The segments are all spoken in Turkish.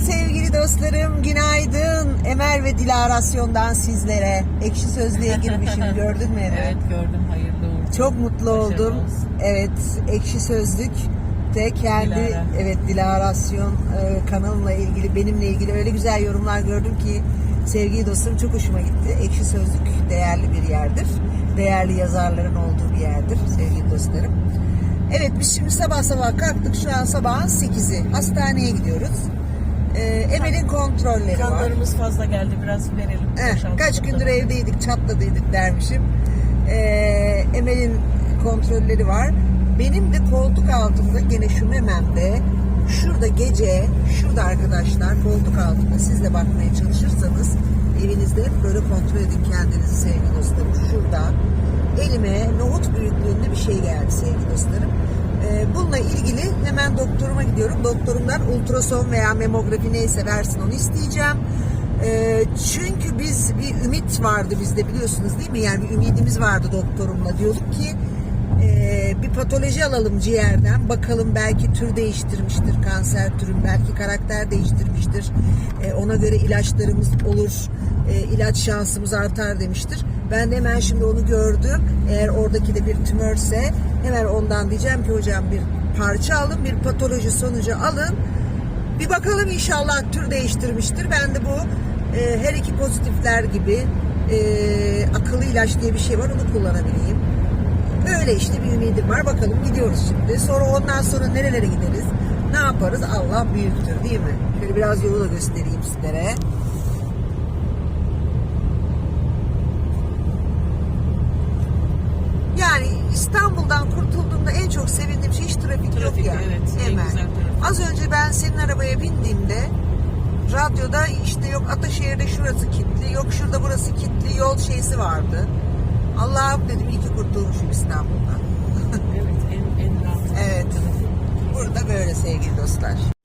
sevgili dostlarım, günaydın. Emel ve Dilarasyon'dan sizlere. Ekşi Sözlüğe girmişim, gördün mü Emel? Evet gördüm hayırlı uğurlu. Çok mutlu Başarılı oldum. olsun. Evet, Ekşi Sözlük de kendi Dilara. evet Dilarasyon e, kanalımla ilgili benimle ilgili öyle güzel yorumlar gördüm ki sevgili dostlarım çok hoşuma gitti. Ekşi Sözlük değerli bir yerdir. Değerli yazarların olduğu bir yerdir sevgili dostlarım. Evet biz şimdi sabah sabah kalktık. Şu an sabahın 8'i. Hastaneye gidiyoruz. E, Emel'in kontrolleri var. Kanlarımız fazla geldi biraz verelim. Eh, Boşaltalım. kaç gündür evdeydik, çatladıydık dermişim. Ee, Emel'in kontrolleri var. Benim de koltuk altımda gene şu mememde şurada gece, şurada arkadaşlar koltuk altında siz de bakmaya çalışırsanız evinizde hep böyle kontrol edin kendinizi sevgili dostlarım. Şurada elime nohut büyüklüğünde bir şey geldi sevgili dostlarım. Ee, bununla ilgili hemen doktoruma gidiyorum. Doktorumdan ultrason veya memografi neyse versin onu isteyeceğim. Ee, çünkü biz bir ümit vardı bizde biliyorsunuz değil mi? Yani bir ümidimiz vardı doktorumla. Diyorduk ki e, bir patoloji alalım ciğerden. Bakalım belki tür değiştirmiştir kanser türün. Belki karakter değiştirmiştir. E, ona göre ilaçlarımız olur. E, ilaç şansımız artar demiştir. Ben de hemen şimdi onu gördüm. Eğer oradaki de bir tümörse hemen ondan diyeceğim ki hocam bir parça alın, bir patoloji sonucu alın. Bir bakalım inşallah tür değiştirmiştir. Ben de bu e, her iki pozitifler gibi e, akıllı ilaç diye bir şey var onu kullanabileyim. Öyle işte bir ümidim var. Bakalım gidiyoruz şimdi. Sonra ondan sonra nerelere gideriz? Ne yaparız? Allah büyüktür değil mi? Şöyle biraz yolu da göstereyim sizlere. Yani İstanbul'dan kurtulduğumda en çok sevindiğim şey hiç trafik, yok Trafik, ya. evet, en Hemen. Az önce ben senin arabaya bindiğimde radyoda işte yok Ataşehir'de şurası kilitli, yok şurada burası kilitli, yol şeysi vardı. Allah'ım dedim iyi ki kurtulmuşum İstanbul'dan. Evet en, en rahat. Evet. Burada böyle sevgili dostlar.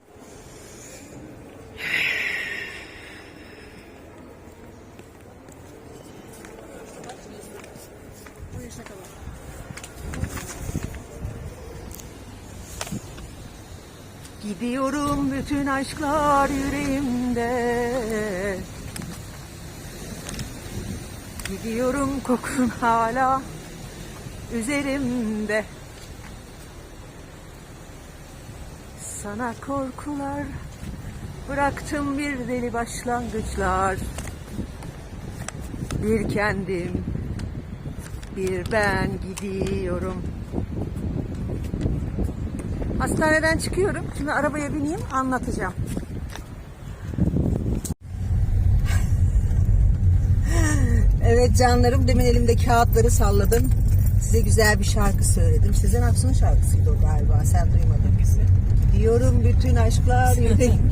Gidiyorum bütün aşklar yüreğimde. Gidiyorum kokun hala üzerimde. Sana korkular bıraktım bir deli başlangıçlar. Bir kendim bir ben gidiyorum Hastaneden çıkıyorum. Şimdi arabaya bineyim anlatacağım. Evet canlarım demin elimde kağıtları salladım. Size güzel bir şarkı söyledim. Sezen Aksu'nun şarkısıydı o galiba. Sen duymadın. Diyorum bütün aşklar yüreğim.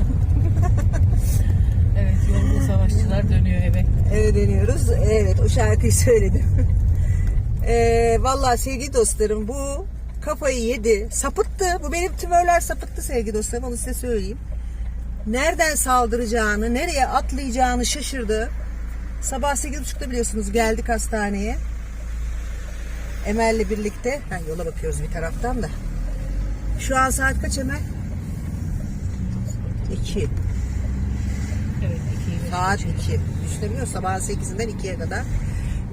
Evet yolda savaşçılar dönüyor eve. Eve dönüyoruz. Evet o şarkıyı söyledim. Ee, vallahi sevgili dostlarım bu kafayı yedi. Sapıttı. Bu benim tümörler sapıttı sevgili dostlarım. Onu size söyleyeyim. Nereden saldıracağını, nereye atlayacağını şaşırdı. Sabah 8.30'da biliyorsunuz geldik hastaneye. Emel'le birlikte. Ha, yola bakıyoruz bir taraftan da. Şu an saat kaç Emel? 2. Evet ikiyi Saat 2. Düşünebiliyor musun? Sabah 8'inden 2'ye kadar.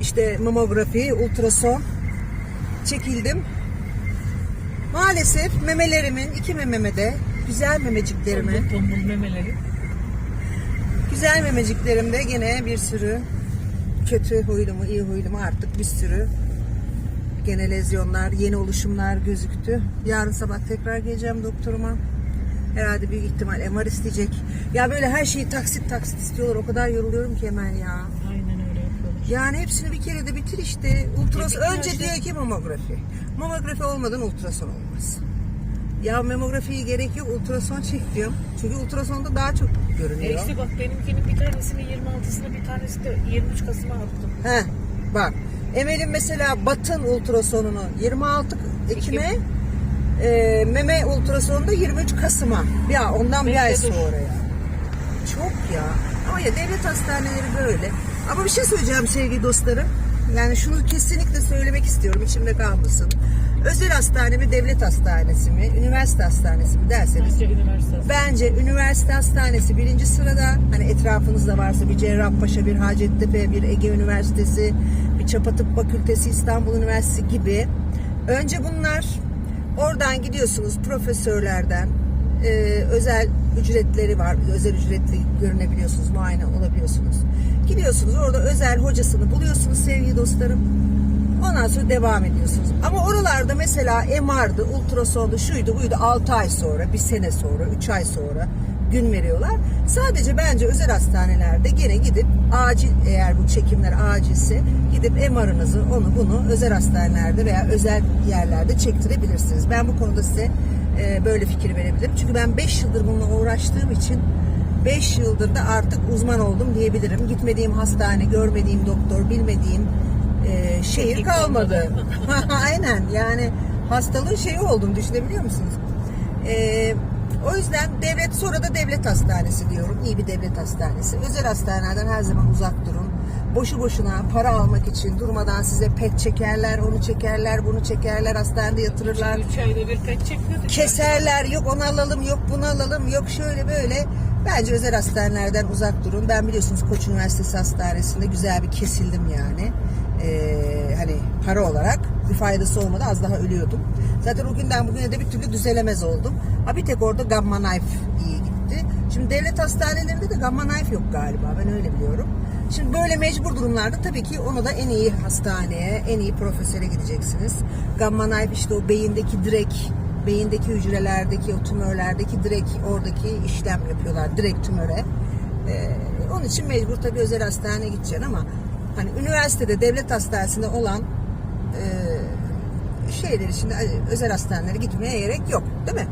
İşte mamografi, ultrason çekildim. Maalesef memelerimin, iki mememe de güzel memeciklerimi, Tombul memeleri. güzel memeciklerimde gene bir sürü kötü huylumu, iyi huylumu artık bir sürü gene lezyonlar, yeni oluşumlar gözüktü. Yarın sabah tekrar geleceğim doktoruma. Herhalde büyük ihtimal MR isteyecek. Ya böyle her şeyi taksit taksit istiyorlar. O kadar yoruluyorum ki hemen ya. Aynen öyle yapıyorlar. Yani hepsini bir kere de bitir işte. Ultrason Bitir önce diyor ki mamografi. Mamografi olmadan ultrason olmaz. Ya mamografiye gerek yok ultrason çek diyorum. Çünkü ultrasonda daha çok E görünüyor. işte bak benimkinin bir tanesini 26'sını bir tanesi de 23 Kasım'a attım. He, bak. Emel'in mesela batın ultrasonunu 26 Ekim'e e, meme ultrasonunda 23 Kasım'a. Ya ondan bir ay sonra ya. Çok ya. Ama ya devlet hastaneleri böyle. Ama bir şey söyleyeceğim sevgili dostlarım. Yani şunu kesinlikle söylemek istiyorum içimde kalmasın. Özel hastane mi devlet hastanesi mi üniversite hastanesi mi derseniz Bence üniversite. ben Bence üniversite hastanesi birinci sırada. Hani etrafınızda varsa bir Cerrahpaşa, bir Hacettepe, bir Ege Üniversitesi, bir Çapa Tıp Fakültesi, İstanbul Üniversitesi gibi. Önce bunlar oradan gidiyorsunuz profesörlerden e, özel ücretleri var. Özel ücretli görünebiliyorsunuz, muayene olabiliyorsunuz. Gidiyorsunuz orada özel hocasını buluyorsunuz sevgili dostlarım. Ondan sonra devam ediyorsunuz. Ama oralarda mesela MR'dı, ultrasondu, şuydu, buydu 6 ay sonra, bir sene sonra, 3 ay sonra gün veriyorlar. Sadece bence özel hastanelerde gene gidip acil eğer bu çekimler acilse gidip MR'ınızı onu bunu özel hastanelerde veya özel yerlerde çektirebilirsiniz. Ben bu konuda size e, böyle fikir verebilirim. Çünkü ben 5 yıldır bununla uğraştığım için 5 yıldır da artık uzman oldum diyebilirim. Gitmediğim hastane, görmediğim doktor, bilmediğim e, şehir kalmadı. Aynen yani hastalığın şeyi oldum düşünebiliyor musunuz? E, o yüzden devlet sonra da devlet hastanesi diyorum. İyi bir devlet hastanesi. Özel hastanelerden her zaman uzak durun. Boşu boşuna para almak için durmadan size pet çekerler, onu çekerler, bunu çekerler, hastanede yatırırlar Üç ayda bir pet çekiyorduk. keserler yok onu alalım yok bunu alalım yok şöyle böyle bence özel hastanelerden uzak durun. Ben biliyorsunuz Koç Üniversitesi Hastanesi'nde güzel bir kesildim yani. Ee, hani para olarak bir faydası olmadı az daha ölüyordum. Zaten o günden bugüne de bir türlü düzelemez oldum. Ha bir tek orada Gamma Knife iyi gitti. Şimdi devlet hastanelerinde de Gamma Knife yok galiba ben öyle biliyorum. Şimdi böyle mecbur durumlarda tabii ki onu da en iyi hastaneye, en iyi profesöre gideceksiniz. Gamma knife işte o beyindeki direk, beyindeki hücrelerdeki o tümörlerdeki direkt oradaki işlem yapıyorlar direkt tümöre. Ee, onun için mecbur tabii özel hastaneye gideceksin ama hani üniversitede devlet hastanesinde olan e, şeyler için de özel hastanelere gitmeye gerek yok değil mi?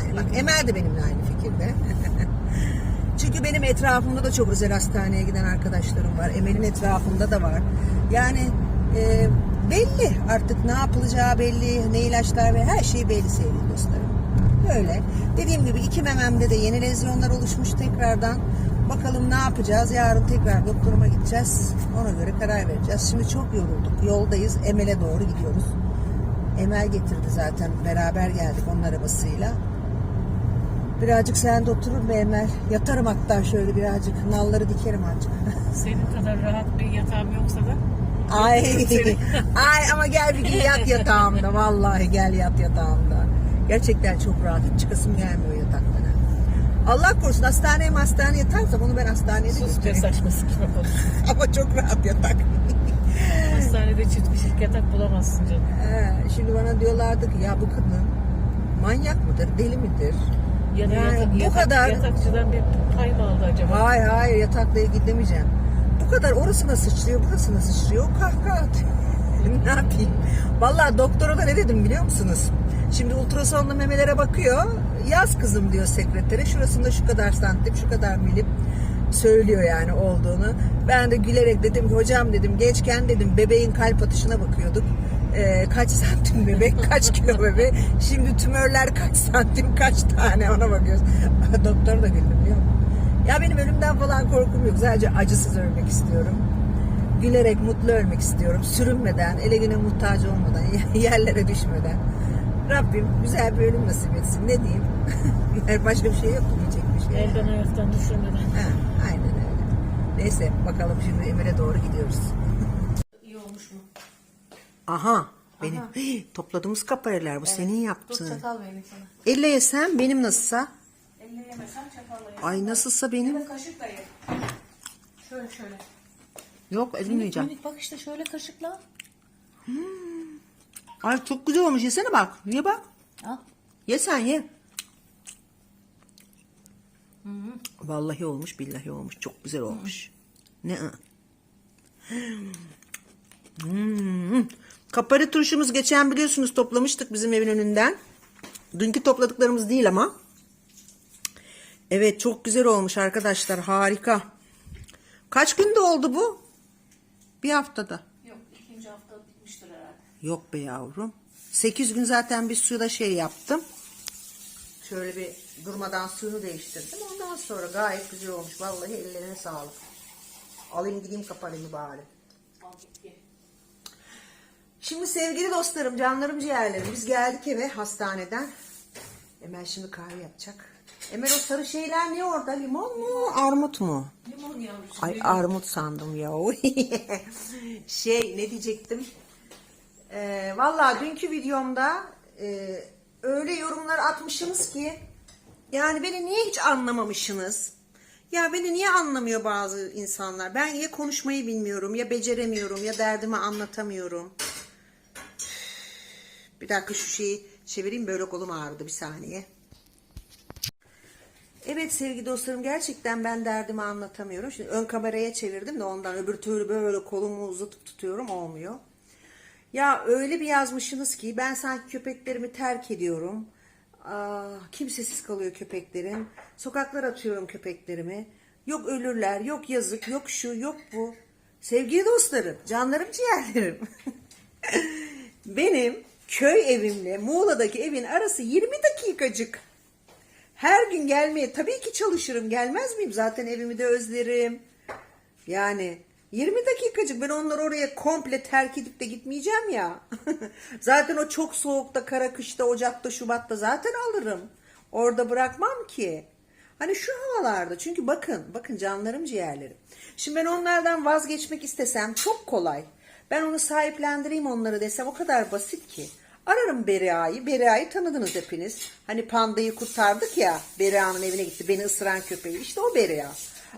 Aynen. Bak Emel de benimle aynı fikirde. Çünkü benim etrafımda da çok özel hastaneye giden arkadaşlarım var. Emel'in etrafında da var. Yani e, belli artık ne yapılacağı belli, ne ilaçlar ve her şey belli sevgili dostlarım. Böyle. Dediğim gibi iki mememde de yeni lezyonlar oluşmuş tekrardan. Bakalım ne yapacağız? Yarın tekrar doktoruma gideceğiz. Ona göre karar vereceğiz. Şimdi çok yorulduk. Yoldayız. Emel'e doğru gidiyoruz. Emel getirdi zaten. Beraber geldik onun arabasıyla. Birazcık sen de oturur mu Emel? Yatarım hatta şöyle birazcık. Nalları dikerim azıcık. Senin kadar rahat bir yatağım yoksa da Ay, ay ama gel bir gün yat yatağımda. Vallahi gel yat yatağımda. Gerçekten çok rahat. Hiç çıkasım gelmiyor yataktan. Allah korusun hastaneye hastaneye yatarsam onu ben hastaneye de sus be saçma konuş. Ama çok rahat yatak. Hastanede çift kişilik yatak bulamazsın canım. He, Şimdi bana diyorlardı ki ya bu kadın manyak mıdır, deli midir? Ya da Yani yatak, bu yatak- kadar- yatakçıdan bir pay mı aldı acaba? Hayır hayır yatakla ilgili demeyeceğim. Bu kadar orasına sıçrıyor, burasına sıçrıyor. O kahkaha atıyor. ne yapayım? Vallahi doktora da ne dedim biliyor musunuz? Şimdi ultrasonla memelere bakıyor. Yaz kızım diyor sekretere. Şurasında şu kadar santim, şu kadar milim söylüyor yani olduğunu. Ben de gülerek dedim ki hocam dedim gençken dedim bebeğin kalp atışına bakıyorduk. Ee, kaç santim bebek, kaç kilo bebek. Şimdi tümörler kaç santim, kaç tane ona bakıyoruz. Doktor da güldü biliyor musun? Ya benim ölümden falan korkum yok. Sadece acısız ölmek istiyorum. Gülerek mutlu ölmek istiyorum. Sürünmeden, ele güne muhtaç olmadan, yerlere düşmeden. Rabbim güzel bir ölüm nasip etsin. Ne diyeyim? Başka bir şey yok diyecek bir şey. Elden ayaktan düşürmeden. Ha, aynen öyle. Neyse bakalım şimdi Emir'e doğru gidiyoruz. İyi olmuş mu? Aha benim topladığımız kapareler bu senin Dur yaptığın. çatal vereyim sana. Elle yesem benim nasılsa. Çatalla. Ay nasılsa benim. kaşıkla. Şöyle şöyle. Yok elimle yiyeceğim. Minik bak işte şöyle kaşıkla. Ay çok güzel olmuş yesene bak. Ye bak. Al. Ye sen ye. Vallahi olmuş billahi olmuş. Çok güzel olmuş. Ne? ı? Hmm. Kapari turşumuz geçen biliyorsunuz toplamıştık bizim evin önünden. Dünkü topladıklarımız değil ama. Evet çok güzel olmuş arkadaşlar harika. Kaç günde oldu bu? Bir haftada. Yok ikinci hafta bitmiştir herhalde. Yok be yavrum. 8 gün zaten bir suda şey yaptım. Şöyle bir durmadan suyunu değiştirdim. Ondan sonra gayet güzel olmuş. Vallahi ellerine sağlık. Alayım gideyim kapatayım bari. Şimdi sevgili dostlarım, canlarım, ciğerlerim. Biz geldik eve hastaneden. Emel şimdi kahve yapacak. Emel o sarı şeyler ne orada? Limon mu? Armut mu? Limon yavrusu. Ay armut sandım ya. şey ne diyecektim? Ee, Valla dünkü videomda e, öyle yorumlar atmışsınız ki yani beni niye hiç anlamamışsınız? Ya beni niye anlamıyor bazı insanlar? Ben ya konuşmayı bilmiyorum, ya beceremiyorum, ya derdimi anlatamıyorum. Bir dakika şu şeyi çevireyim böyle kolum ağrıdı bir saniye. Evet sevgili dostlarım gerçekten ben derdimi anlatamıyorum. Şimdi ön kameraya çevirdim de ondan öbür türlü böyle kolumu uzatıp tutuyorum olmuyor. Ya öyle bir yazmışsınız ki ben sanki köpeklerimi terk ediyorum. Aa, kimsesiz kalıyor köpeklerim. Sokaklar atıyorum köpeklerimi. Yok ölürler, yok yazık, yok şu, yok bu. Sevgili dostlarım, canlarım ciğerlerim. Benim köy evimle Muğla'daki evin arası 20 dakikacık. Her gün gelmeye tabii ki çalışırım. Gelmez miyim? Zaten evimi de özlerim. Yani 20 dakikacık ben onları oraya komple terk edip de gitmeyeceğim ya. zaten o çok soğukta, kara kışta, ocakta, şubatta zaten alırım. Orada bırakmam ki. Hani şu havalarda çünkü bakın, bakın canlarım ciğerlerim. Şimdi ben onlardan vazgeçmek istesem çok kolay. Ben onu sahiplendireyim onları desem o kadar basit ki. Ararım Beriha'yı. Beriha'yı tanıdınız hepiniz. Hani pandayı kurtardık ya. Beriha'nın evine gitti. Beni ısıran köpeği. İşte o Beriha.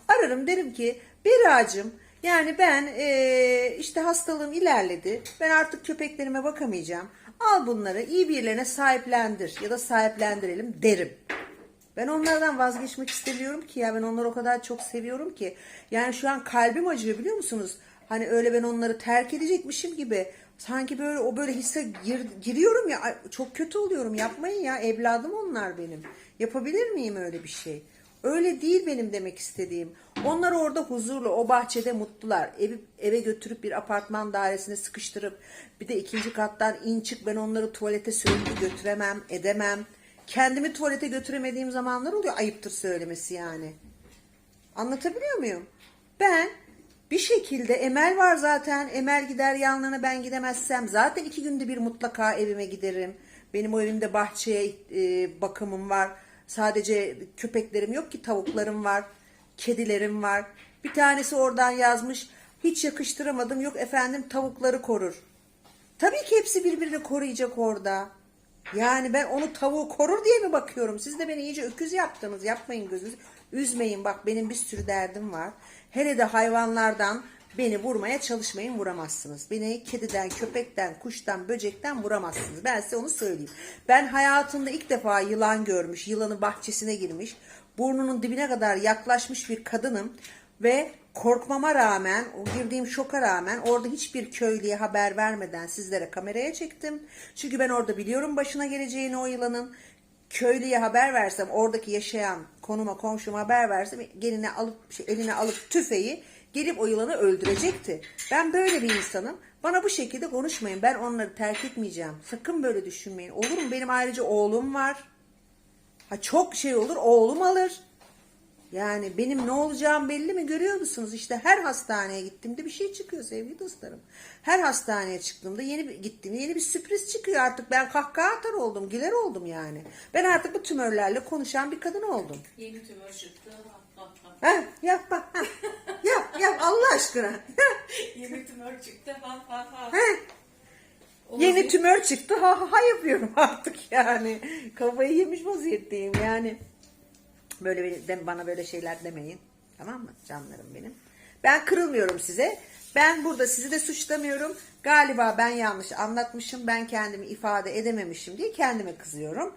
Ararım derim ki Beriha'cığım yani ben eee, işte hastalığım ilerledi. Ben artık köpeklerime bakamayacağım. Al bunları iyi birilerine sahiplendir ya da sahiplendirelim derim. Ben onlardan vazgeçmek istemiyorum ki ya ben onları o kadar çok seviyorum ki. Yani şu an kalbim acıyor biliyor musunuz? Hani öyle ben onları terk edecekmişim gibi. Sanki böyle o böyle hisse gir- giriyorum ya çok kötü oluyorum. Yapmayın ya evladım onlar benim. Yapabilir miyim öyle bir şey? Öyle değil benim demek istediğim. Onlar orada huzurlu, o bahçede mutlular. Evi, eve götürüp bir apartman dairesine sıkıştırıp bir de ikinci kattan in çık ben onları tuvalete sürekli götüremem, edemem. Kendimi tuvalete götüremediğim zamanlar oluyor. Ayıptır söylemesi yani. Anlatabiliyor muyum? Ben bir şekilde Emel var zaten. Emel gider yanlarına ben gidemezsem zaten iki günde bir mutlaka evime giderim. Benim o evimde bahçeye e, bakımım var. Sadece köpeklerim yok ki tavuklarım var. Kedilerim var. Bir tanesi oradan yazmış. Hiç yakıştıramadım. Yok efendim tavukları korur. Tabii ki hepsi birbirini koruyacak orada. Yani ben onu tavuğu korur diye mi bakıyorum? Siz de beni iyice öküz yaptınız. Yapmayın gözünüzü. Üzmeyin bak benim bir sürü derdim var. Hele de hayvanlardan beni vurmaya çalışmayın vuramazsınız. Beni kediden, köpekten, kuştan, böcekten vuramazsınız. Ben size onu söyleyeyim. Ben hayatımda ilk defa yılan görmüş, yılanın bahçesine girmiş, burnunun dibine kadar yaklaşmış bir kadınım ve korkmama rağmen, o girdiğim şoka rağmen orada hiçbir köylüye haber vermeden sizlere kameraya çektim. Çünkü ben orada biliyorum başına geleceğini o yılanın. Köylüye haber versem, oradaki yaşayan konuma komşuma haber versem eline alıp şey, eline alıp tüfeği gelip o yılanı öldürecekti. Ben böyle bir insanım. Bana bu şekilde konuşmayın. Ben onları terk etmeyeceğim. Sakın böyle düşünmeyin. Olur mu? Benim ayrıca oğlum var. Ha çok şey olur oğlum alır. Yani benim ne olacağım belli mi görüyor musunuz? İşte her hastaneye gittiğimde bir şey çıkıyor sevgili dostlarım. Her hastaneye çıktığımda yeni bir gittiğimde yeni bir sürpriz çıkıyor artık. Ben kahkaha atar oldum, güler oldum yani. Ben artık bu tümörlerle konuşan bir kadın oldum. Yeni tümör çıktı. Ha, ha, ha. Ha, yap bak. ha. Yap yap Allah aşkına. Yeni tümör çıktı. Ha ha ha. Yeni tümör çıktı ha ha ha yapıyorum artık yani. Kafayı yemiş vaziyetteyim yani. Böyle de- bana böyle şeyler demeyin. Tamam mı canlarım benim? Ben kırılmıyorum size. Ben burada sizi de suçlamıyorum. Galiba ben yanlış anlatmışım. Ben kendimi ifade edememişim diye kendime kızıyorum.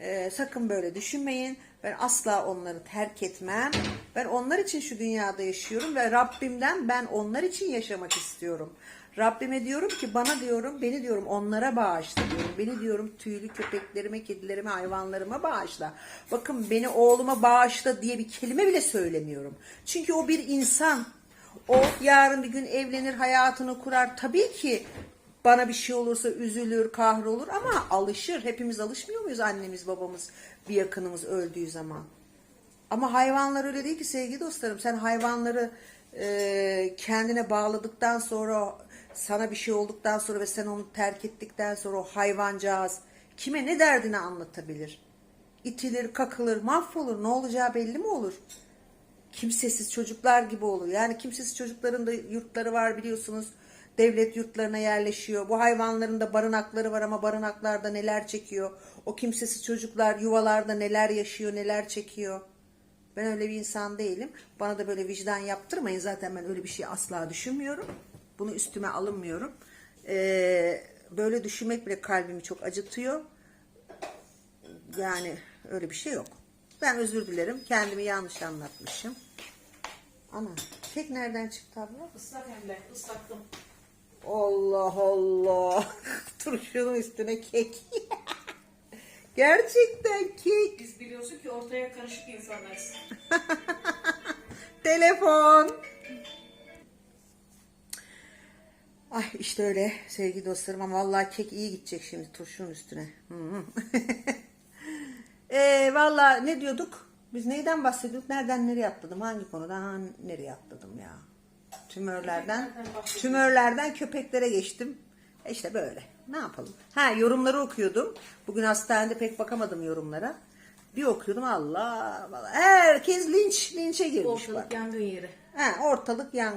Ee, sakın böyle düşünmeyin. Ben asla onları terk etmem. Ben onlar için şu dünyada yaşıyorum ve Rabbimden ben onlar için yaşamak istiyorum. Rabbime diyorum ki bana diyorum beni diyorum onlara bağışla diyorum. Beni diyorum tüylü köpeklerime, kedilerime, hayvanlarıma bağışla. Bakın beni oğluma bağışla diye bir kelime bile söylemiyorum. Çünkü o bir insan. O yarın bir gün evlenir, hayatını kurar. Tabii ki bana bir şey olursa üzülür, kahrolur ama alışır. Hepimiz alışmıyor muyuz annemiz, babamız, bir yakınımız öldüğü zaman? Ama hayvanlar öyle değil ki sevgili dostlarım. Sen hayvanları e, kendine bağladıktan sonra sana bir şey olduktan sonra ve sen onu terk ettikten sonra o hayvancağız kime ne derdini anlatabilir? itilir, kakılır, mahvolur. Ne olacağı belli mi olur? Kimsesiz çocuklar gibi olur. Yani kimsesiz çocukların da yurtları var biliyorsunuz. Devlet yurtlarına yerleşiyor. Bu hayvanların da barınakları var ama barınaklarda neler çekiyor. O kimsesiz çocuklar yuvalarda neler yaşıyor, neler çekiyor. Ben öyle bir insan değilim. Bana da böyle vicdan yaptırmayın. Zaten ben öyle bir şey asla düşünmüyorum. Bunu üstüme alınmıyorum. Ee, böyle düşünmek bile kalbimi çok acıtıyor. Yani öyle bir şey yok. Ben özür dilerim. Kendimi yanlış anlatmışım. Ana kek nereden çıktı abla? Islak hem de ıslattım. Allah Allah. Turşunun üstüne kek. Gerçekten kek. Biz biliyorsun ki ortaya karışık insanlarız. Telefon. Ay işte öyle sevgili dostlarım ama vallahi kek iyi gidecek şimdi turşunun üstüne. E, vallahi ne diyorduk? Biz neyden bahsediyorduk? Nereden nereye atladım? Hangi konudan ha, nereye atladım ya? Tümörlerden, tümörlerden köpeklere geçtim. E işte böyle. Ne yapalım? Ha yorumları okuyordum. Bugün hastanede pek bakamadım yorumlara. Bir okuyordum Allah vallahi herkes linç linçe girmiş bak. Ortalık yangın yeri. Ha, ortalık yan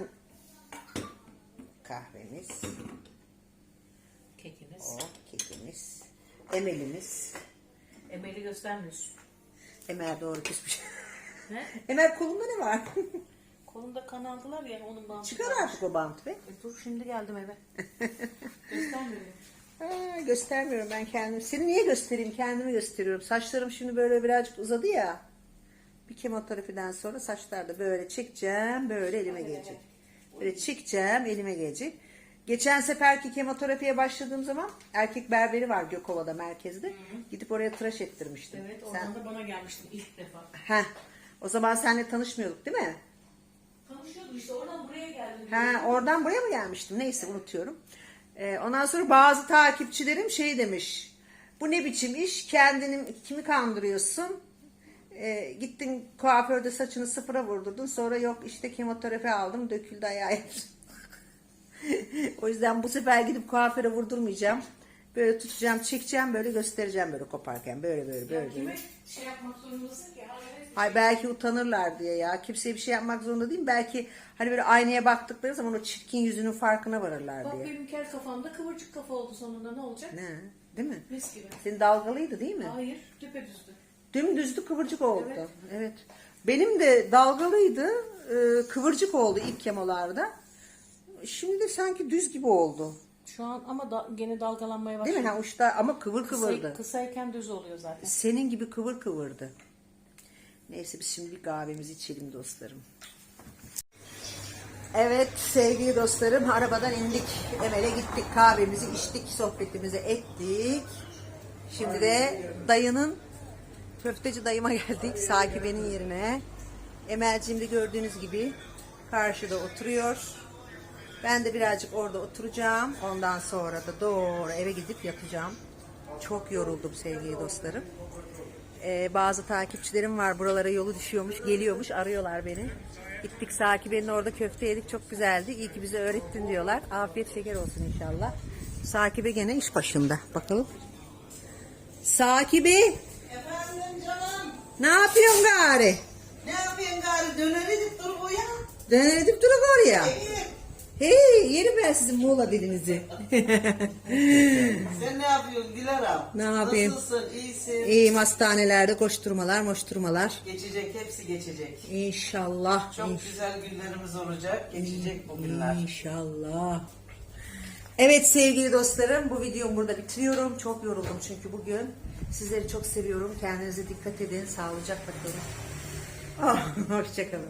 kahvemiz, Kekimiz. o kekimiz, emelimiz. Emel'i göstermiyorsun. Emel doğru küsmüş. Ne? Emel kolunda ne var? Kolunda kan aldılar ya onun bantı. Çıkar artık o bant be. E dur şimdi geldim eve. Göstermiyorum. Ha, göstermiyorum ben kendimi. Seni niye göstereyim? Kendimi gösteriyorum. Saçlarım şimdi böyle birazcık uzadı ya. Bir kemoterapiden sonra saçlar da böyle çekeceğim, böyle elime gelecek. Böyle çekeceğim, elime gelecek. Geçen seferki kemoterapiye başladığım zaman erkek berberi var Gökova'da merkezde. Gidip oraya tıraş ettirmiştim. Evet Sen, oradan da bana gelmiştin ilk defa. Heh, o zaman seninle tanışmıyorduk değil mi? Tanışıyordum işte oradan buraya geldim. Ha, oradan buraya mı gelmiştim? Neyse unutuyorum. Ee, ondan sonra bazı takipçilerim şey demiş. Bu ne biçim iş? Kendini kimi kandırıyorsun? Ee, gittin kuaförde saçını sıfıra vurdurdun. Sonra yok işte kemoterapi aldım döküldü ayağı. o yüzden bu sefer gidip kuaföre vurdurmayacağım. Böyle tutacağım, çekeceğim, böyle göstereceğim böyle koparken. Böyle böyle böyle. Ya kime şey yapmak zorundasın ki? Hayır. Hay belki utanırlar diye ya. Kimseye bir şey yapmak zorunda değil. Belki hani böyle aynaya baktıkları zaman o çirkin yüzünün farkına varırlar Bak diye. benim kel kafamda kıvırcık kafa oldu sonunda ne olacak? Ne? Değil mi? Mis gibi. Senin dalgalıydı değil mi? Hayır düpedüzdü. Dümdüzdü kıvırcık oldu. Evet. Evet. Benim de dalgalıydı. e, Kıvırcık oldu ilk kemolarda. Şimdi de sanki düz gibi oldu. Şu an ama da, gene dalgalanmaya Değil başladı. mi? Ha, uçta ama kıvır Kısa, kıvırdı. kısayken düz oluyor zaten. Senin gibi kıvır kıvırdı. Neyse biz şimdi bir kahvemizi içelim dostlarım. Evet sevgili dostlarım arabadan indik. Emel'e gittik kahvemizi içtik sohbetimizi ettik. Şimdi de dayının köfteci dayıma geldik Sakibe'nin yerine. Emel'cim de gördüğünüz gibi karşıda oturuyor. Ben de birazcık orada oturacağım. Ondan sonra da doğru eve gidip yatacağım. Çok yoruldum sevgili dostlarım. Ee, bazı takipçilerim var buralara yolu düşüyormuş, geliyormuş, arıyorlar beni. Gittik Sakibe'nin orada köfte yedik çok güzeldi. İyi ki bize öğrettin diyorlar. Afiyet şeker olsun inşallah. Sakibe gene iş başında. Bakalım. Sakibe. Ne yapıyorsun gari? Ne yapayım gari? Döner edip dur bu ya. Döner edip durun oraya. İyi. Hey yerim ben sizin Muğla dilinizi. Sen ne yapıyorsun Dilara? Ne yapayım? Nasılsın? İyisin. İyiyim hastanelerde koşturmalar moşturmalar. Geçecek. Hepsi geçecek. İnşallah. Çok inş- güzel günlerimiz olacak. Geçecek bu günler. İnşallah. Evet sevgili dostlarım bu videomu burada bitiriyorum. Çok yoruldum çünkü bugün. Sizleri çok seviyorum. Kendinize dikkat edin. Sağlıcakla kalın. Oh, hoşçakalın.